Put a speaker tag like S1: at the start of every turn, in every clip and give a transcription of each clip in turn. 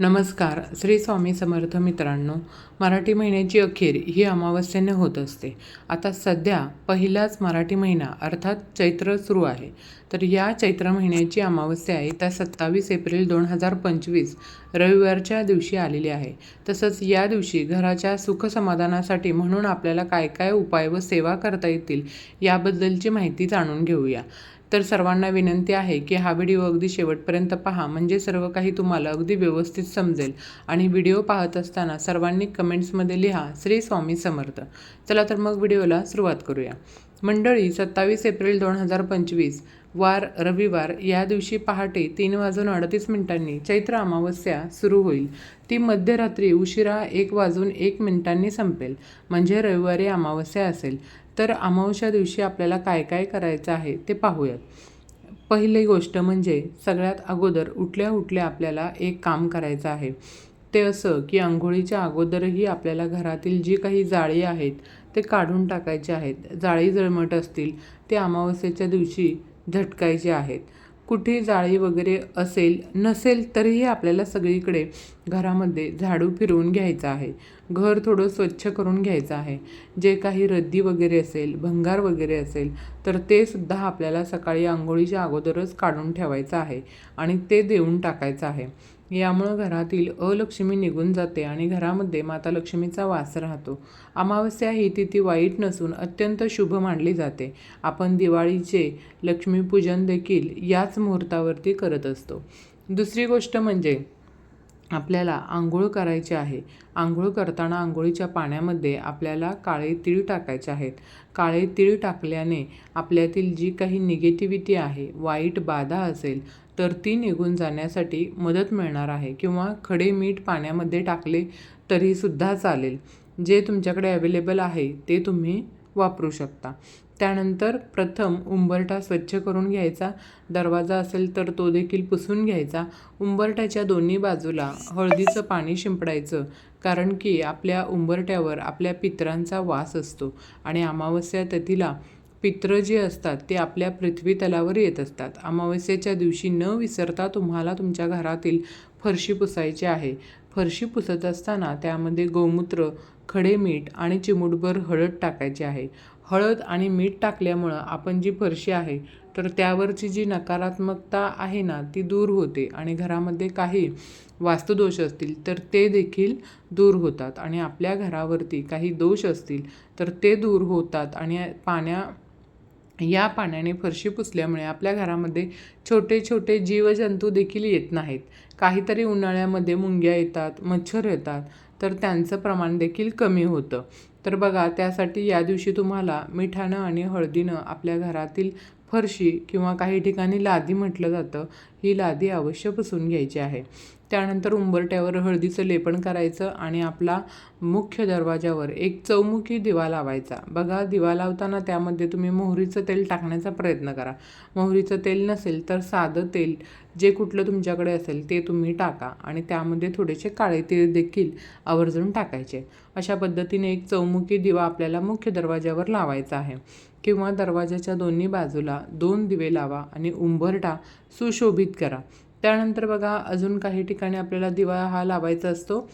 S1: नमस्कार. श्री स्वामी समर्थ मित्रांनो मराठी महिन्याची अखेर ही अमावस्येने होत असते. आता सध्या पहिलाच मराठी महिना अर्थात चैत्र सुरू आहे. तर या चैत्र महिन्याची अमावस्या आहे. त्या सत्तावीस एप्रिल दोन हजार पंचवीस रविवारच्या दिवशी आलेली आहे. तसंच या दिवशी घराच्या सुखसमाधानासाठी म्हणून आपल्याला काय काय उपाय व सेवा करता येतील याबद्दलची माहिती जाणून घेऊया. तर सर्वांना विनंती आहे की हा व्हिडिओ अगदी शेवटपर्यंत पहा. म्हणजे सर्व काही तुम्हाला अगदी व्यवस्थित समजेल. आणि व्हिडिओ पाहत असताना सर्वांनी कमेंट्समध्ये लिहा श्री स्वामी समर्थ. चला तर मग व्हिडिओला सुरुवात करूया. मंडळी सत्तावीस एप्रिल दोन हजार पंचवीस वार रविवार या दिवशी पहाटे तीन वाजून अडतीस मिनिटांनी चैत्र अमावस्या सुरू होईल. ती मध्यरात्री उशिरा एक वाजून एक मिनिटांनी संपेल. म्हणजे रविवारी अमावस्या असेल. तर अमावस्या दिवशी आपल्याला काय काय करायचं आहे ते पाहूयात. पहिली गोष्ट म्हणजे सगळ्यात अगोदर उठल्या उठल्या आपल्याला एक काम करायचं आहे. ते असं की आंघोळीच्या अगोदरही आपल्याला घरातील जी काही जाळी आहेत ते काढून टाकायचे आहेत. जाळी जळमट असतील ते अमावस्येच्या दिवशी झटकायचे आहेत. कुठे जाळी वगैरे असेल नसेल तरीही आपल्याला सगळीकडे घरामध्ये झाडू फिरवून घ्यायचं आहे. घर थोडं स्वच्छ करून घ्यायचं आहे. जे काही रद्दी वगैरे असेल भंगार वगैरे असेल तर ते सुद्धा आपल्याला सकाळी आंघोळीच्या अगोदरच काढून ठेवायचं आहे आणि ते देऊन टाकायचं आहे. यामुळं घरातील अलक्ष्मी निघून जाते आणि घरामध्ये माता लक्ष्मीचा वास राहतो. अमावस्या ही तिथी वाईट नसून अत्यंत शुभ मानली जाते. आपण दिवाळीचे लक्ष्मीपूजन देखील याच मुहूर्तावरती करत असतो. दुसरी गोष्ट म्हणजे आपल्याला आंघोळ करायची आहे. आंघोळ करताना आंघोळीच्या पाण्यामध्ये आपल्याला काळे तीळ टाकायचे आहेत. काळे तीळ टाकल्याने आपल्यातील जी काही निगेटिव्हिटी आहे वाईट बाधा असेल तर ती निघून जाण्यासाठी मदत मिळणार आहे किंवा खडे मीठ पाण्यामध्ये टाकले तरीसुद्धा चालेल. जे तुमच्याकडे अवेलेबल आहे ते तुम्ही वापरू शकता. त्यानंतर प्रथम उंबरठा स्वच्छ करून घ्यायचा. दरवाजा असेल तर तो देखील पुसून घ्यायचा. उंबरठ्याच्या दोन्ही बाजूला हळदीचं पाणी शिंपडायचं कारण की आपल्या उंबरठ्यावर आपल्या पितरांचा वास असतो आणि अमावस्या तिथीला पित्र जे असतात ते आपल्या पृथ्वी तलावर येत असतात. अमावस्येच्या दिवशी न विसरता तुम्हाला तुमच्या घरातील फरशी पुसायची आहे. फरशी पुसत असताना त्यामध्ये गोमूत्र खडे मीठ आणि चिमूटभर हळद टाकायची आहे. हळद आणि मीठ टाकल्यामुळं आपण जी फरशी आहे तर त्यावरची जी नकारात्मकता आहे ना ती दूर होते आणि घरामध्ये काही वास्तुदोष असतील तर ते देखील दूर होतात आणि आपल्या घरावरती काही दोष असतील तर ते दूर होतात आणि पाण्या या पाण्याने फरशी पुसल्यामुळे आपल्या घरामध्ये छोटे छोटे जीवजंतू देखील येत नाहीत. काहीतरी उन्हाळ्यामध्ये मुंग्या येतात मच्छर येतात तर त्यांचं प्रमाण देखील कमी होतं. तर बघा त्यासाठी या दिवशी तुम्हाला मिठानं आणि हळदीनं आपल्या घरातील फरशी किंवा काही ठिकाणी लादी म्हटलं जातं. ही लादी अवश्य पुसून घ्यायची आहे. त्यानंतर उंबरट्यावर हळदीचं लेपन करायचं आणि आपला मुख्य दरवाजावर एक चौमुखी दिवा लावायचा. बघा दिवा लावताना त्यामध्ये तुम्ही मोहरीचं तेल टाकण्याचा प्रयत्न करा. मोहरीचं तेल नसेल तर साधं तेल जे कुठलं तुमच्याकडे असेल ते तुम्ही टाका आणि त्यामध्ये थोडेसे काळे तीळ देखील आवर्जून टाकायचे. अशा पद्धतीने एक चौमुखी दिवा आपल्याला मुख्य दरवाजावर लावायचा आहे. किंवा दरवाजाच्या दोन्ही बाजूला दोन दिवे लावा आणि उंबरटा सुशोभित करा. त्यानंतर बघा अजून काही ठिकाणी आपल्याला दिवा हा लावायचा असतो.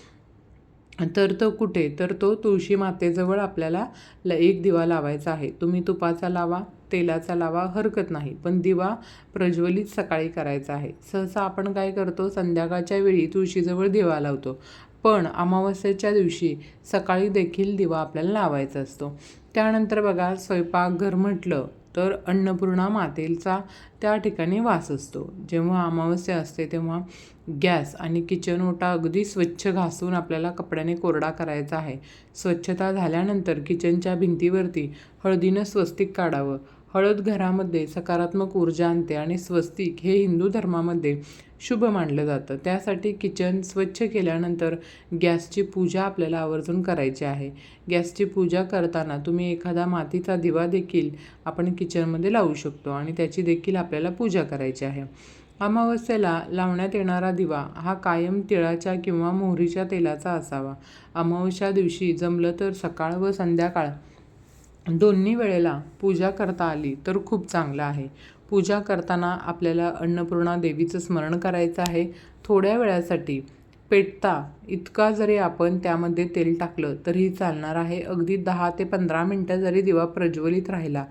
S1: तर तो कुठे? तर तो तुळशी मातेजवळ आपल्याला ल एक दिवा लावायचा आहे. तुम्ही तुपाचा लावा तेलाचा लावा हरकत नाही. पण दिवा प्रज्वलित सकाळी करायचा आहे. सहसा आपण काय करतो? संध्याकाळच्या वेळी तुळशीजवळ दिवा लावतो. पण अमावस्येच्या दिवशी सकाळी देखील दिवा आपल्याला लावायचा असतो. त्यानंतर बघा स्वयंपाकघर म्हटलं तर अन्नपूर्णा मातेचा त्या ठिकाणी वास असतो. जेव्हा अमावस्या असते तेव्हा गॅस आणि किचन ओटा अगदी स्वच्छ घासून आपल्याला कपड्याने कोरडा करायचा आहे. स्वच्छता झाल्यानंतर किचनच्या भिंतीवरती हळदीनं स्वस्तिक काढावं. हळद घरामध्ये सकारात्मक ऊर्जा आणते आणि स्वस्तिक हे हिंदू धर्मामध्ये शुभ मानलं जातं. त्यासाठी किचन स्वच्छ केल्यानंतर गॅसची पूजा आपल्याला आवर्जून करायची आहे. गॅसची पूजा करताना तुम्ही एखादा मातीचा दिवा देखील आपण किचनमध्ये लावू शकतो आणि त्याची देखील आपल्याला पूजा करायची आहे. अमावस्येला लावण्यात येणारा दिवा हा कायम तिळाच्या किंवा मोहरीच्या तेलाचा असावा. अमावस्या दिवशी जमलं तर सकाळ व संध्याकाळ दोन्ही वेळेला पूजा करता आली तर खूप चांगलं आहे. पूजा करताना आपल्याला अन्नपूर्णा देवीचं स्मरण करायचं आहे. थोड्या वेळासाठी पेटता इतका जरी आपण त्यामध्ये तेल टाकलं तरीही चालणार आहे. अगदी दहा ते पंधरा मिनटं जरी दिवा प्रज्वलित राहिला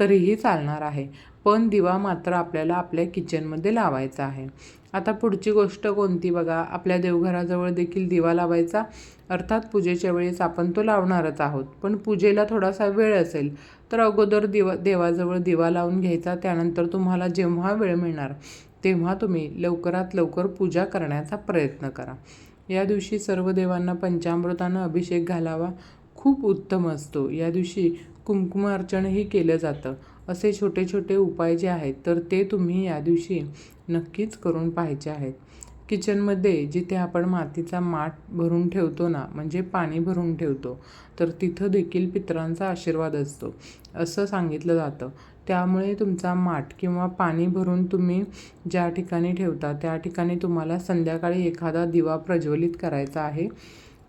S1: तरीही चालणार आहे. पण दिवा मात्र आपल्याला आपल्या किचनमध्ये लावायचा आहे. आता पुढची गोष्ट कोणती बघा? आपल्या देवघराजवळ देखील दिवा लावायचा. अर्थात पूजेच्या वेळेस आपण तो लावणारच आहोत. पण पूजेला थोडासा वेळ असेल तर अगोदर दिवा देवाजवळ दिवा लावून घ्यायचा. त्यानंतर तुम्हाला जेव्हा वेळ मिळणार तेव्हा तुम्ही लवकरात लवकर पूजा करण्याचा प्रयत्न करा. या दिवशी सर्व देवांना पंचामृतानं अभिषेक घालावा. खूप उत्तम असतो. या दिवशी कुंकुमार्चनही केलं जातं. असे छोटे छोटे उपाय जे आहेत तर ते तुम्ही या दिवशी नक्कीच करून पाहायचे आहेत. किचनमध्ये जिथे आपण मातीचा माठ भरून ठेवतो ना म्हणजे पाणी भरून ठेवतो तर तिथं देखील पितरांचा आशीर्वाद असतो. असं सांगितलं जातं. त्यामुळे तुमचा माठ किंवा पाणी भरून तुम्ही ज्या ठिकाणी ठेवता त्या ठिकाणी तुम्हाला संध्याकाळी एखादा दिवा प्रज्वलित करायचा आहे.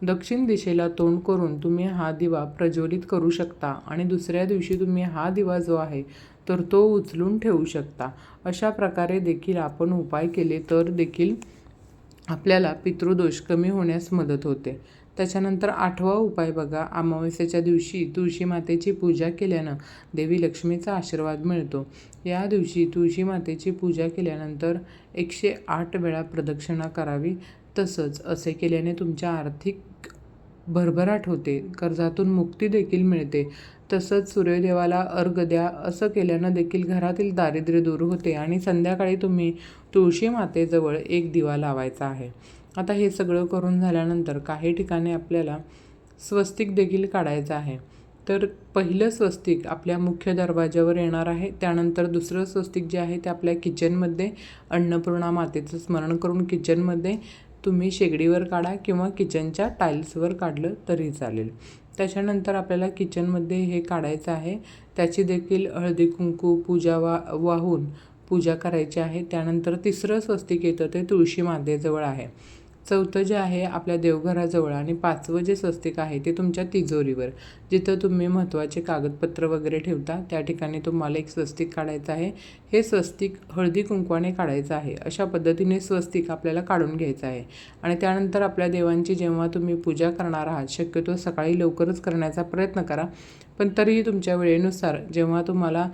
S1: दक्षिण दिशेला तोंड करून तुम्ही हा दिवा प्रज्वलित करू शकता आणि दुसऱ्या दिवशी तुम्ही हा दिवा जो आहे तर तो उचलून ठेवू शकता. अशा प्रकारे देखील आपण उपाय केले तर देखील आपल्याला पितृदोष कमी होण्यास मदत होते. त्याच्यानंतर आठवा उपाय बघा. अमावस्येच्या दिवशी तुळशी मातेची पूजा केल्यानं देवी लक्ष्मीचा आशीर्वाद मिळतो. या दिवशी तुळशी मातेची पूजा केल्यानंतर एकशे आठ वेळा प्रदक्षिणा करावी. तसंच असे केल्याने तुमच्या आर्थिक भरभराट होते. कर्जातून मुक्ती देखील मिळते. तसंच सूर्यदेवाला अर्घ द्या असं केल्यानं देखील घरातील दारिद्र्य दूर होते आणि संध्याकाळी तुम्ही तुळशी मातेजवळ एक दिवा लावायचा आहे. आता हे सगळं करून झाल्यानंतर काही ठिकाणी आपल्याला स्वस्तिक देखील काढायचं आहे. तर पहिलं स्वस्तिक आपल्या मुख्य दरवाज्यावर येणार आहे. त्यानंतर दुसरं स्वस्तिक जे आहे ते आपल्या किचनमध्ये अन्नपूर्णा मातेचं स्मरण करून किचनमध्ये तुम्ही शेगडीवर काढा किंवा किचनच्या टाईल्सवर काढलं तरी चालेल. त्याच्यानंतर आपल्याला किचनमध्ये हे काढायचं आहे. त्याची देखील हळदी कुंकू पूजा वा वाहून पूजा करायची आहे. त्यानंतर तिसरं स्वस्तिक येतं ते तुळशी मातेजवळ आहे. चौथं जे आहे आपल्या देवघराजवळ आणि पाचवं जे स्वस्तिक आहे ते तुमच्या तिजोरीवर. जिथं तुम्ही महत्त्वाचे कागदपत्र वगैरे ठेवता त्या ठिकाणी तुम्हाला एक स्वस्तिक काढायचं आहे. हे स्वस्तिक हळदी कुंकवाने काढायचं आहे. अशा पद्धतीने स्वस्तिक आपल्याला काढून घ्यायचं आहे. आणि त्यानंतर आपल्या देवांची जेव्हा तुम्ही पूजा करणार आहात शक्यतो सकाळी लवकरच करण्याचा प्रयत्न करा. पण तरीही तुमच्या वेळेनुसार जेव्हा तुम्हाला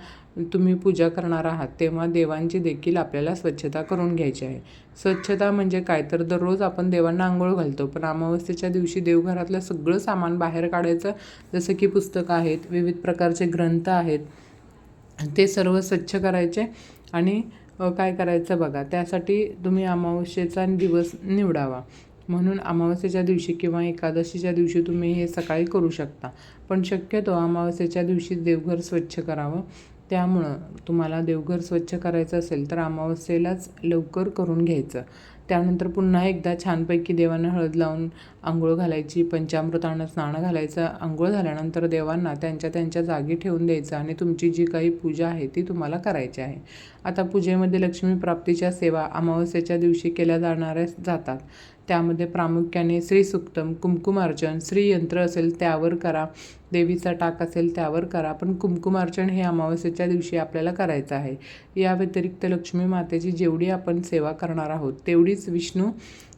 S1: तुम्ही पूजा करणार आहात तेव्हा देवांची देखील आपल्याला स्वच्छता करून घ्यायची आहे. स्वच्छता म्हणजे काय? तर दररोज आपण देवांना आंघोळ घालतो. पण अमावस्येच्या दिवशी देवघरातलं सगळं सामान बाहेर काढायचं जसं की पुस्तकं आहेत विविध प्रकारचे ग्रंथ आहेत ते सर्व स्वच्छ करायचे आणि काय करायचं बघा? त्यासाठी तुम्ही अमावस्येचा दिवस निवडावा. म्हणून अमावस्येच्या दिवशी किंवा एकादशीच्या दिवशी तुम्ही हे सकाळी करू शकता. पण शक्यतो अमावस्येच्या दिवशी देवघर स्वच्छ करावं. त्यामुळं तुम्हाला देवघर स्वच्छ करायचं असेल तर अमावस्येलाच लवकर करून घ्यायचं. त्यानंतर पुन्हा एकदा छानपैकी देवांना हळद लावून आंघोळ घालायची पंचामृतानं स्नान घालायचं. आंघोळ झाल्यानंतर देवांना त्यांच्या त्यांच्या जागी ठेवून द्यायचं आणि तुमची जी काही पूजा आहे ती तुम्हाला करायची आहे. आता पूजेमध्ये लक्ष्मी प्राप्तीच्या सेवा अमावस्येच्या दिवशी केल्या जाणाऱ्या जातात. त्यामध्ये प्रामुख्याने श्रीसुक्तम कुमकुमार्चन श्रीयंत्र असेल त्यावर करा देवीचा टाक असेल त्यावर करा पण कुमकुमार्चन हे अमावस्येच्या दिवशी आपल्याला करायचं आहे. या व्यतिरिक्त लक्ष्मी मातेची जेवढी आपण सेवा करणार आहोत तेवढीच विष्णू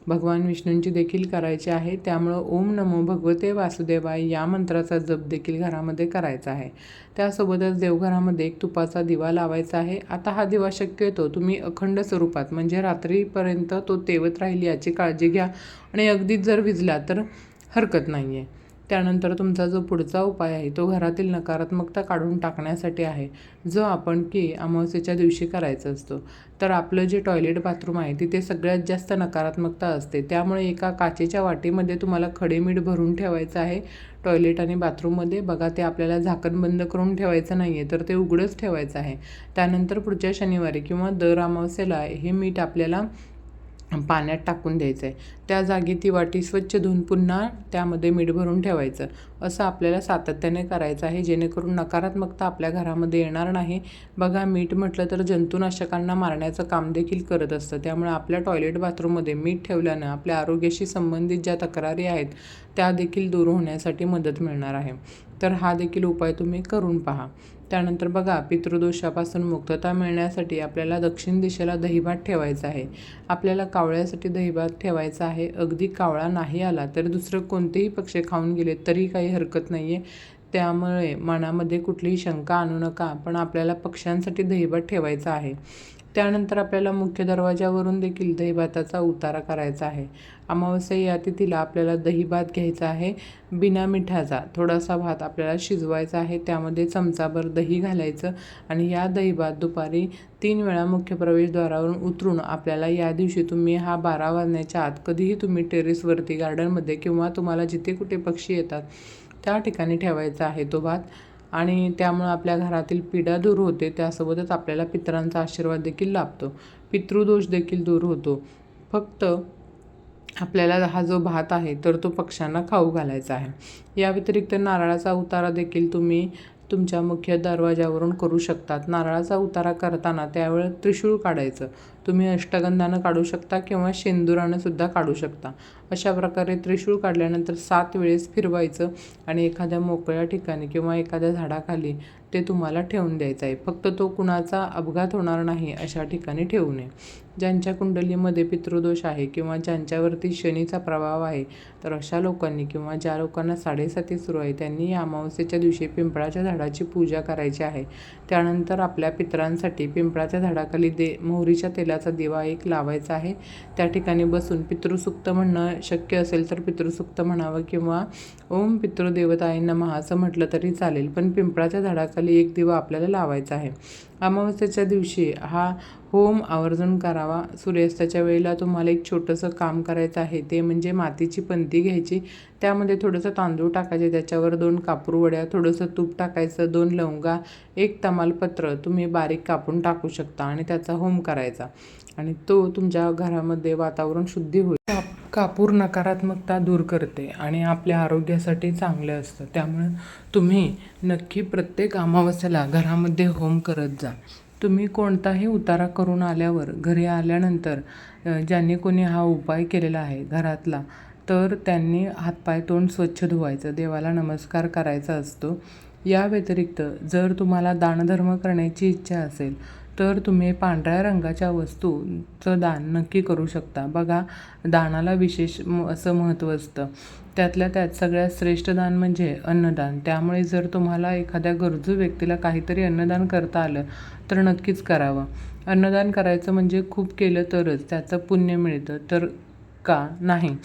S1: भगवान विष्णूंची देखील करायची आहे. त्यामुळं ओम नमो भगवते वासुदेवाय या मंत्राचा जप देखील घरामध्ये करायचा आहे. त्यासोबतच देवघरामध्ये एक तुपाचा दिवा लावायचा आहे. आता हा दिवा शक्यतो तुम्ही अखंड स्वरूपात म्हणजे रात्रीपर्यंत तो तेवत राहील याची काळजी घ्या. आणि अगदीच जर विजला तर हरकत नाही आहे त्यानंतर तुमचा जो पुढचा उपाय आहे तो घरातील नकारात्मकता काढून टाकण्यासाठी आहे जो आपण की अमावस्येच्या दिवशी करायचा असतो. तर आपलं जे टॉयलेट बाथरूम आहे तिथे सगळ्यात जास्त नकारात्मकता असते. त्यामुळे एका काचेच्या वाटीमध्ये तुम्हाला खडे मीठ भरून ठेवायचं आहे. टॉयलेट आणि बाथरूममध्ये बघा ते आपल्याला झाकण बंद करून ठेवायचं नाही आहे तर ते उघडंच ठेवायचं आहे. त्यानंतर पुढच्या शनिवारी किंवा दर अमावस्येला हे मीठ आपल्याला पाण्यात टाकून द्यायचं आहे त्या जागी ती वाटी स्वच्छ धुवून पुन्हा त्यामध्ये मीठ भरून ठेवायचं. असं आपल्याला सातत्याने करायचं आहे जेणेकरून नकारात्मकता आपल्या घरामध्ये येणार नाही. बघा मीठ म्हटलं तर जंतुनाशकांना मारण्याचं काम देखील करत असतं. त्यामुळे आपल्या टॉयलेट बाथरूममध्ये मीठ ठेवल्यानं आपल्या आरोग्याशी संबंधित ज्या तक्रारी आहेत त्या देखील दूर होण्यासाठी मदत मिळणार आहे. तर हा देखील उपाय तुम्ही करून पहा. त्यानंतर बघा पितृदोषापासून मुक्तता मिळण्यासाठी आपल्याला दक्षिण दिशेला दहीभात ठेवायचा आहे. आपल्याला कावळ्यासाठी दहीभात ठेवायचा आहे. अगदी कावळा नाही आला तर दुसरं कोणतेही पक्षी खाऊन गेले तरी काही हरकत नाही आहे त्यामुळे मनामध्ये कुठलीही शंका आणू नका पण आपल्याला पक्ष्यांसाठी दहीभात ठेवायचा आहे. त्यानंतर आपल्याला मुख्य दरवाजावरून देखील दहीभाताचा उतारा करायचा आहे. अमावस्या या तिथीला आपल्याला दहीभात घ्यायचा आहे. बिना मिठाचा थोडासा भात आपल्याला शिजवायचा आहे. त्यामध्ये चमचाभर दही घालायचं आणि या दहीभात दुपारी तीन वेळा मुख्य प्रवेशद्वारावरून उतरून आपल्याला या दिवशी तुम्ही हा बारा वाजण्याच्या आत कधीही तुम्ही टेरेसवरती गार्डनमध्ये किंवा तुम्हाला जिथे कुठे पक्षी येतात त्या ठिकाणी ठेवायचा आहे तो भात. आणि त्यामुळं आपल्या घरातील पिढा दूर होते. त्यासोबतच आपल्याला पितरांचा आशीर्वाद देखील लाभतो. पितृदोष देखील दूर होतो. फक्त आपल्याला हा जो भात आहे तर तो पक्ष्यांना खाऊ घालायचा आहे. या व्यतिरिक्त नारळाचा उतारा देखील तुम्ही तुमच्या मुख्य दरवाजावरून करू शकतात. नारळाचा उतारा करताना त्यावेळेस त्रिशूळ काढायचं. तुम्ही अष्टगंधानं काढू शकता किंवा शेंदुरानं सुद्धा काढू शकता. अशा प्रकारे त्रिशूळ काढल्यानंतर सात वेळेस फिरवायचं आणि एखाद्या मोकळ्या ठिकाणी किंवा एखाद्या झाडाखाली ते तुम्हाला ठेवून द्यायचं आहे. फक्त तो कुणाचा अपघात होणार नाही अशा ठिकाणी ठेवू नये. ज्यांच्या कुंडलीमध्ये पितृदोष आहे किंवा ज्यांच्यावरती शनीचा प्रभाव आहे तर अशा लोकांनी किंवा ज्या लोकांना साडेसाती सुरू आहे त्यांनी अमावस्येच्या दिवशी पिंपळाच्या झाडाची पूजा करायची आहे. त्यानंतर आपल्या पितरांसाठी पिंपळाच्या झाडाखाली दे मोहरीच्या तेलाचा दिवा एक लावायचा आहे. त्या ठिकाणी बसून पितृसुक्त म्हणणं शक्य असेल तर पितृसुक्त म्हणावं किंवा ओम पितृदेवताय महा असं म्हटलं तरी चालेल पण पिंपळाच्या झाडाखाली एक दिवा आपल्याला लावायचा आहे. अमावस्येच्या दिवशी हा होम आवर्जून करावा. सूर्यास्ताच्या वेळेला तुम्हाला एक छोटंसं काम करायचं आहे. ते म्हणजे मातीची पंती घ्यायची. त्यामध्ये थोडंसं तांदूळ टाकायचे. त्याच्यावर दोन कापूरवड्या थोडंसं तूप टाकायचं दोन लवंगा एक तमालपत्र तुम्ही बारीक कापून टाकू शकता आणि त्याचा होम करायचा. आणि तो तुमच्या घरामध्ये वातावरण शुद्धी होईल. कापूर नकारात्मकता दूर करते आणि आपल्या आरोग्यासाठी चांगलं असतं. त्यामुळे तुम्ही नक्की प्रत्येक अमावस्याला घरामध्ये होम करत जा. तुम्ही कोणताही उतारा करून आल्यावर घरी आल्यानंतर ज्यांनी कोणी हा उपाय केलेला आहे घरातला तर त्यांनी हातपाय तोंड स्वच्छ धुवायचं देवाला नमस्कार करायचा असतो. या व्यतिरिक्त जर तुम्हाला दानधर्म करण्याची इच्छा असेल तर तुम्ही पांढऱ्या रंगाच्या वस्तूचं दान नक्की करू शकता. बघा दानाला विशेष असं महत्त्व असतं. त्यातल्या त्यात सगळ्यात श्रेष्ठ दान म्हणजे अन्नदान. त्यामुळे जर तुम्हाला एखाद्या गरजू व्यक्तीला काहीतरी अन्नदान करता आलं तर नक्कीच करावं. अन्नदान करायचं म्हणजे खूप केलं तरच त्याचं पुण्य मिळतं. तर का? नाही.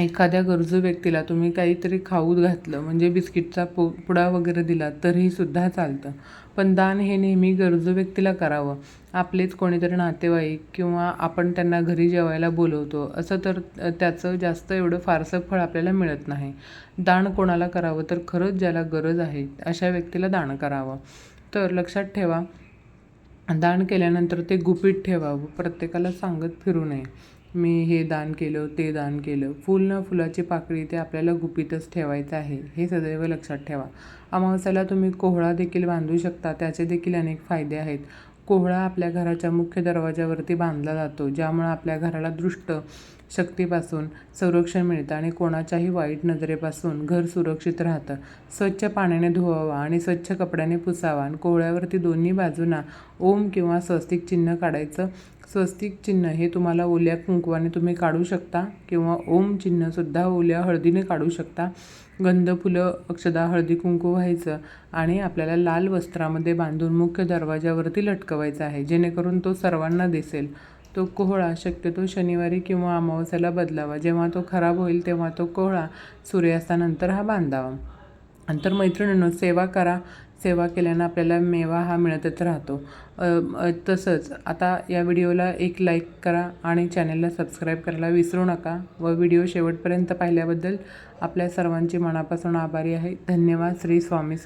S1: एखाद्या गरजू व्यक्तीला तुम्ही काहीतरी खाऊ घातलं म्हणजे बिस्किटचा पु पुडा वगैरे दिला तरीही सुद्धा चालतं. पण दान हे नेहमी गरजू व्यक्तीला करावं. आपलेच कोणीतरी नातेवाईक किंवा आपण त्यांना घरी जेवायला बोलवतो असं तर त्याचं जास्त एवढं फारसं फळ आपल्याला मिळत नाही. दान कोणाला करावं तर खरंच ज्याला गरज आहे अशा व्यक्तीला दान करावं. तर लक्षात ठेवा दान केल्यानंतर ते गुपित ठेवावं प्रत्येकाला सांगत फिरू नये. मी हे दान केलं ते दान केलं. फुल न फुलाची पाकळी ते आपल्याला गुपितच ठेवायचं आहे हे सदैव लक्षात ठेवा. अमावस्याला तुम्ही कोहळा देखील बांधू शकता त्याचे देखील अनेक फायदे आहेत. कोहळा आपल्या घराच्या मुख्य दरवाजावरती बांधला जातो ज्यामुळे आपल्या घराला दृष्ट शक्तीपासून संरक्षण मिळतं आणि कोणाच्याही वाईट नजरेपासून घर सुरक्षित राहतं. स्वच्छ पाण्याने धुवावा आणि स्वच्छ कपड्याने पुसावा आणि कोहळ्यावरती दोन्ही बाजूंना ओम किंवा स्वस्तिक चिन्ह काढायचं स्वस्तिक चिन्ह हे तुम्हाला ओल्या कुंकवाने तुम्ही काढू शकता किंवा ओम चिन्हसुद्धा ओल्या हळदीने काढू शकता. गंध फुलं अक्षदा हळदी कुंकू व्हायचं आणि आपल्याला लाल वस्त्रामध्ये बांधून मुख्य दरवाजावरती लटकवायचा आहे. जेणेकरून तो सर्वांना दिसेल. तो कोहळा शक्यतो शनिवारी किंवा अमावस्याला बदलावा. जेव्हा तो खराब होईल तेव्हा तो कोहळा सूर्यास्तानंतर हा बांधावा. नंतर मैत्रिणींनो सेवा करा. सेवा केल्यानं आपल्याला मेवा हा मिळतच राहतो. तसंच आता या व्हिडिओला एक लाईक करा आणि चॅनलला सबस्क्राईब करायला विसरू नका व व्हिडिओ शेवटपर्यंत पाहिल्याबद्दल आपल्या सर्वांची मनापासून आभारी आहे. धन्यवाद. श्री स्वामी